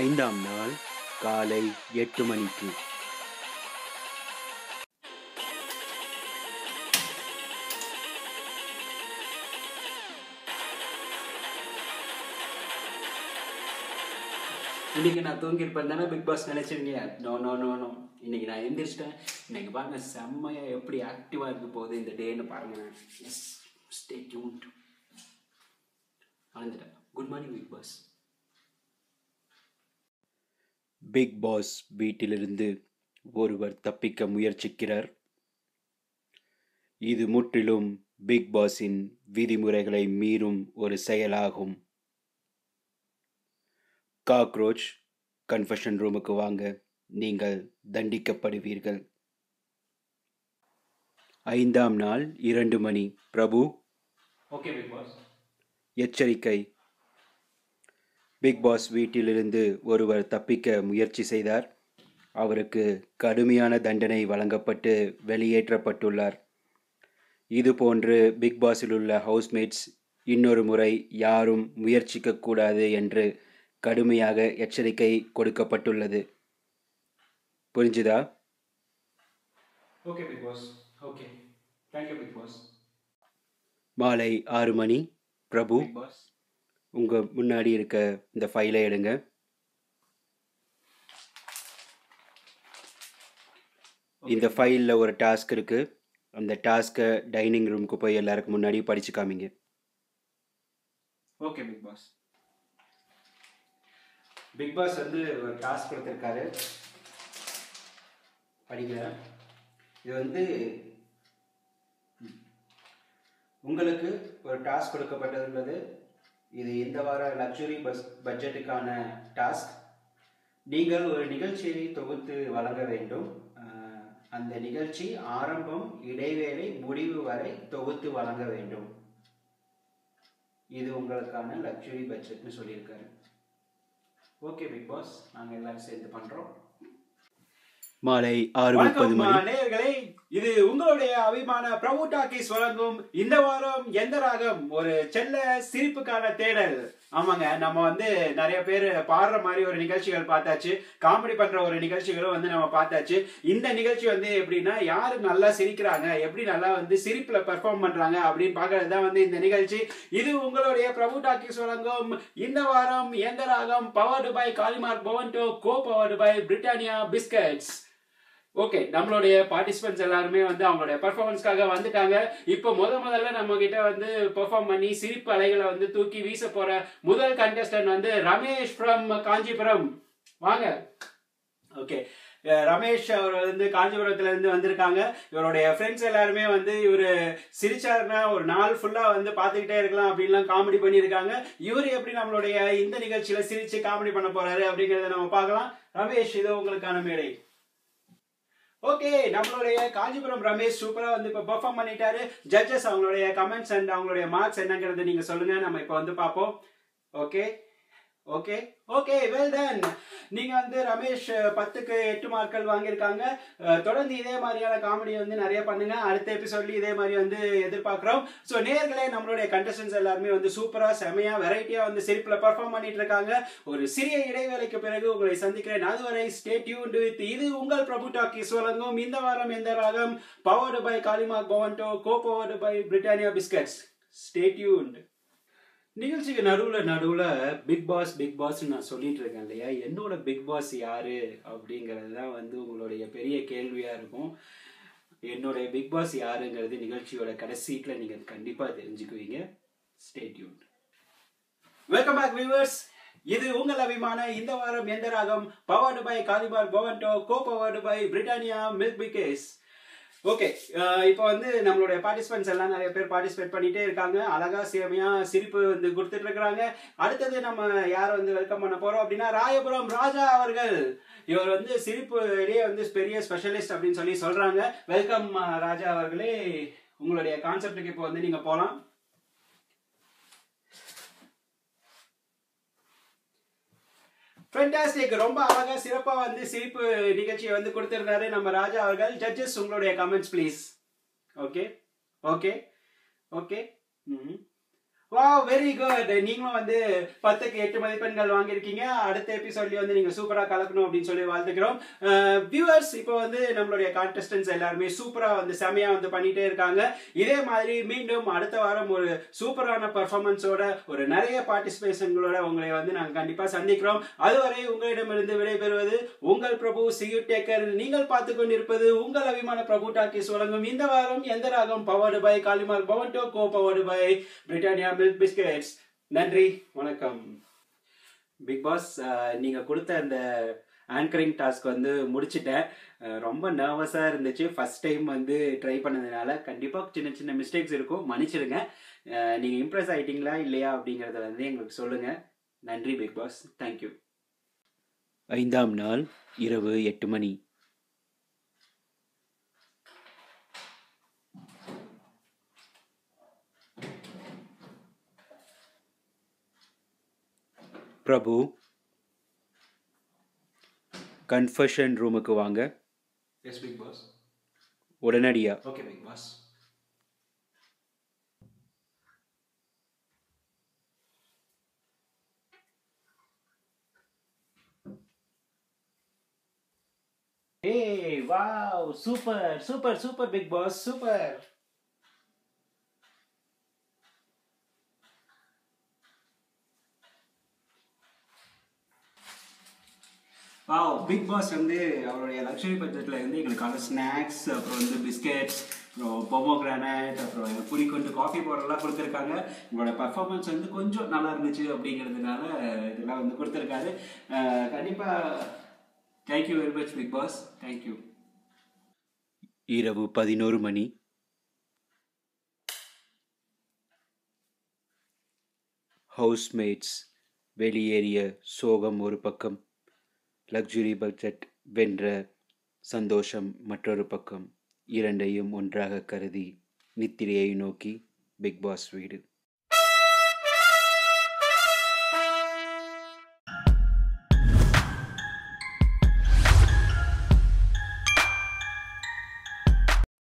ஐந்தாம் நாள் காலை எட்டு மணிக்கு. இன்னைக்கு நான் தூங்கியிருப்பேன் தானே பிக் பாஸ் நினைச்சிருங்க நோ நோ நோ நோ இன்னைக்கு நான் எந்திரிச்சிட்டேன். இன்னைக்கு பாருங்க செம்மையா எப்படி ஆக்டிவா இருக்க போகுது இந்த டேன்னு பாருங்க. Yes stay tuned அழிஞ்சிட்டேன் good morning big boss big boss வீட்டிலிருந்து ஒருவர் தப்பிக்க முயற்சிக்கிறார். இது முற்றிலும் பிக் பாஸின் விதிமுறைகளை மீறும் ஒரு செயலாகும். காக்ரோச் கன்ஃபஷன் ரூமுக்கு வாங்க. நீங்கள் தண்டிக்கப்படுவீர்கள். ஐந்தாம் நாள் இரண்டு மணி. Prabhu okay big boss. எச்சரிக்கை. பிக் பாஸ் வீட்டிலிருந்து ஒருவர் தப்பிக்க முயற்சி செய்தார். அவருக்கு கடுமையான தண்டனை வழங்கப்பட்டு வெளியேற்றப்பட்டுள்ளார். இதுபோன்று பிக் பாஸில் உள்ள ஹவுஸ்மேட்ஸ் இன்னொரு முறை யாரும் முயற்சிக்கக்கூடாது என்று கடுமையாக எச்சரிக்கை கொடுக்கப்பட்டுள்ளது. புரிஞ்சுதா? Okay big boss. Okay. Thank you big boss. மாலை ஆறு மணி. பிரபு. Big pass. உங்கள் முன்னாடி இருக்க இந்த ஃபைலை எடுங்க. இந்த ஃபைலில் ஒரு டாஸ்க் இருக்குது அந்த டாஸ்க்கை டைனிங் ரூமுக்கு போய் எல்லாருக்கும் முன்னாடி படிச்சு காமிங்க. Okay big boss big boss வந்து ஒரு டாஸ்க் கொடுத்துருக்காரு. படிக்கிறேன் இது வந்து உங்களுக்கு ஒரு டாஸ்க் கொடுக்கப்பட்டுள்ளது இது இந்த வார லக்ஸுரி பஸ் பட்ஜெட்டுக்கான டாஸ்க் நீங்கள் ஒரு நிகழ்ச்சியை தொகுத்து வழங்க வேண்டும். அந்த நிகழ்ச்சி ஆரம்பம் இடைவேளை முடிவு வரை தொகுத்து வழங்க வேண்டும். இது உங்களுக்கான லக்ஸுரி பட்ஜெட்னு சொல்லியிருக்காரு. ஓகே பிக் பாஸ் நாங்கள் எல்லாரும் சேர்ந்து பண்ணுறோம் மாலை ஆறு முப்பது மணி. இது உங்களுடைய அபிமான பிரபு டாக்கீஸ் வழங்கும் இந்த வாரம் எந்த ராகம் ஒரு செல்ல சிரிப்புக்கான தேடல். ஆமாங்க நம்ம வந்து நிறைய பேர் பாடுற மாதிரி ஒரு நிகழ்ச்சிகள் பார்த்தாச்சு காமெடி பண்ற ஒரு நிகழ்ச்சிகளும் வந்து நம்ம பார்த்தாச்சு. இந்த நிகழ்ச்சி வந்து எப்படின்னா யாரு நல்லா சிரிக்கிறாங்க எப்படி நல்லா வந்து சிரிப்புல பெர்ஃபார்ம் பண்றாங்க அப்படின்னு பாக்குறது தான் வந்து இந்த நிகழ்ச்சி. இது உங்களுடைய பிரபு டாக்கீஸ் வழங்கும் இந்த வாரம் எந்த ராகம் powered by Kalimark Bovonto co powered by Britannia biscuits okay நம்மளுடைய பார்ட்டிசிபென்ட்ஸ் எல்லாருமே வந்து அவங்களுடைய பர்ஃபார்மன்ஸ்க்காக வந்துட்டாங்க. இப்போ முத முதல்ல நம்ம கிட்ட வந்து பெர்ஃபார்ம் பண்ணி சிரிப்பு அலைகளை வந்து தூக்கி வீச போற முதல் கண்டஸ்டன்ட் வந்து ரமேஷ் ஃப்ரம் காஞ்சிபுரம். வாங்க. ஓகே ரமேஷ் அவர் வந்து காஞ்சிபுரத்துல இருந்து வந்திருக்காங்க. இவருடைய ஃப்ரெண்ட்ஸ் எல்லாருமே வந்து இவர் சிரிச்சாருன்னா ஒரு நாள் ஃபுல்லா வந்து பார்த்துக்கிட்டே இருக்கலாம் அப்படின்லாம் காமெடி பண்ணியிருக்காங்க. இவர் எப்படி நம்மளுடைய இந்த நிகழ்ச்சியில சிரிச்சு காமெடி பண்ண போறாரு அப்படிங்கறத நம்ம பார்க்கலாம். ரமேஷ் இது உங்களுக்கான மேடை. ஓகே நம்மளுடைய காஞ்சிபுரம் ரமேஷ் சூப்பரா வந்து இப்ப பெர்ஃபார்ம் பண்ணிட்டாரு. ஜட்ஜஸ் அவங்களுடைய கமெண்ட்ஸ் அண்ட் அவங்களுடைய மார்க்ஸ் என்னங்கிறது நீங்க சொல்லுங்க. நம்ம இப்ப வந்து பார்ப்போம். Okay okay okay well done நீங்க வந்து ரமேஷ் பத்துக்கு எட்டு மார்க்கள் வாங்கியிருக்காங்க. தொடர்ந்து இதே மாதிரியான காமெடி வந்து நிறைய பண்ணுங்க. அடுத்த எபிசோட்லயும் இதே மாதிரி வந்து எதிர்பார்க்கிறோம். ஸோ நேர்களே நம்மளுடைய கண்டஸ்டன்ஸ் எல்லாருமே வந்து சூப்பரா செமையா வெரைட்டியா வந்து சிரிப்புல பெர்ஃபார்ம் பண்ணிட்டு இருக்காங்க. ஒரு சிறிய இடைவேளைக்கு பிறகு உங்களை சந்திக்கிறேன். அதுவரை ஸ்டே டியூன் வித் இது உங்கள் பிரபு டாக்கிஸ் வழங்கும் இந்த வாரம் எந்த ராகம்? Powered by Kalimark Bovonto co powered by Britannia biscuits stay tune நிகழ்ச்சிக்கு நடுவில் நடுவில் பிக் பாஸ் பிக் பாஸ்ன்னு நான் சொல்லிட்டு இருக்கேன் இல்லையா? என்னோட பிக் பாஸ் யாரு அப்படிங்கிறது தான் வந்து உங்களுடைய பெரிய கேள்வியாக இருக்கும். என்னுடைய பிக் பாஸ் யாருங்கிறது நிகழ்ச்சியோட கடைசீட்டில் நீங்கள் கண்டிப்பாக தெரிஞ்சுக்குவீங்க. ஸ்டேட்யூட் வெல்கம் பேக் வியூவர்ஸ் இது உங்கள் அபிமான. இந்த வாரம் எந்த ராகம்? Powered by காதிபார் Bovonto co powered by Britannia Milk Bikis okay uh, இப்போ வந்து நம்மளுடைய பார்ட்டிசிபென்ட்ஸ் எல்லாம் நிறைய பேர் பார்ட்டிசிபேட் பண்ணிட்டே இருக்காங்க. அழகா சேமையா சிரிப்பு வந்து கொடுத்துட்டு இருக்கிறாங்க. அடுத்தது நம்ம யாரை வந்து வெல்கம் பண்ண போறோம் அப்படின்னா ராயபுரம் ராஜா அவர்கள். இவர் வந்து சிரிப்புலேயே வந்து பெரிய ஸ்பெஷலிஸ்ட் அப்படின்னு சொல்லி சொல்றாங்க. வெல்கம் uh, ராஜா அவர்களே. உங்களுடைய கான்செப்டுக்கு இப்போ வந்து நீங்க போலாம். ஃபென்டாஸ்டிக் ரொம்ப அழகா சிறப்பா வந்து சிரிப்பு நிகழ்ச்சியை வந்து கொடுத்திருந்தாரு நம்ம ராஜா அவர்கள். ஜட்ஜஸ் உங்களுடைய comments please okay okay okay hmm வா வெரி குட் நீங்களும் வந்து பத்துக்கு எட்டு மதிப்பெண்கள் வாங்கியிருக்கீங்க. அடுத்த எபிசோட்லயே வந்து நீங்க சூப்பரா கலக்கணும் அப்படின்னு சொல்லி வாழ்த்துக்கிறோம். வியூவர்ஸ் இப்போ வந்து நம்மளுடைய கான்டெஸ்டன்ஸ் எல்லாருமே சூப்பரா வந்து செமையா வந்து பண்ணிட்டே இருக்காங்க. இதே மாதிரி மீண்டும் அடுத்த வாரம் ஒரு சூப்பரான பர்ஃபார்மன்ஸோட ஒரு நிறைய பார்ட்டிசிபேஷன்களோட உங்களை வந்து நாங்கள் கண்டிப்பா சந்திக்கிறோம். அதுவரை உங்களிடமிருந்து விடைபெறுவது உங்கள் பிரபு சியூ டேக்கர் நீங்கள் பார்த்து கொண்டிருப்பது உங்கள் அபிமான பிரபு டாக்கிஸ் வழங்கும் இந்த வாரம் எந்த ராகம்? Powered by Kalimark Bovonto co powered by Britannia milk biscuits. நன்றி வணக்கம். பிக் பாஸ் நீங்க கொடுத்த அந்த ஆங்கரிங் டாஸ்க் வந்து முடிச்சிட்டேன். ரொம்ப நர்வஸாக இருந்துச்சு. ஃபஸ்ட் டைம் வந்து ட்ரை பண்ணதுனால கண்டிப்பாக சின்ன சின்ன மிஸ்டேக்ஸ் இருக்கும். மன்னிச்சிடுங்க. நீங்கள் இம்ப்ரெஸ் ஆகிட்டீங்களா இல்லையா அப்படிங்கிறத வந்து எங்களுக்கு சொல்லுங்கள் நன்றி பிக் பாஸ் தேங்க்யூ ஐந்தாம் நாள் இரவு எட்டு மணி. பிரபு கன்ஃபஷன் ரூமுக்கு வாங்க. எஸ் பிக் பாஸ் உடனடியா. Okay big boss Hey, wow, super, super, super, big boss, super. Wow big boss வந்து அவருடைய லக்ஷரி பட்ஜெட்டில் வந்து எங்களுக்கான ஸ்நாக்ஸ் அப்புறம் வந்து பிஸ்கெட்ஸ் அப்புறம் பொமோ கிரானைட் அப்புறம் எனக்கு புளி கொண்டு காஃபி பவுடர்லாம் கொடுத்துருக்காங்க. உங்களோட பர்ஃபார்மன்ஸ் வந்து கொஞ்சம் நல்லா இருந்துச்சு அப்படிங்கிறதுனால இதெல்லாம் வந்து கொடுத்துருக்காரு. கண்டிப்பாக thank you very much big boss thank you இரவு பதினோரு மணி. ஹவுஸ்மேட்ஸ் வெளியேறிய சோகம் ஒரு பக்கம். லக்ஸுரி பட்ஜெட் வென்ற சந்தோஷம் மற்றொரு பக்கம் இரண்டையும் ஒன்றாக கருதி நித்திரையை நோக்கி பிக் பாஸ் வீடு.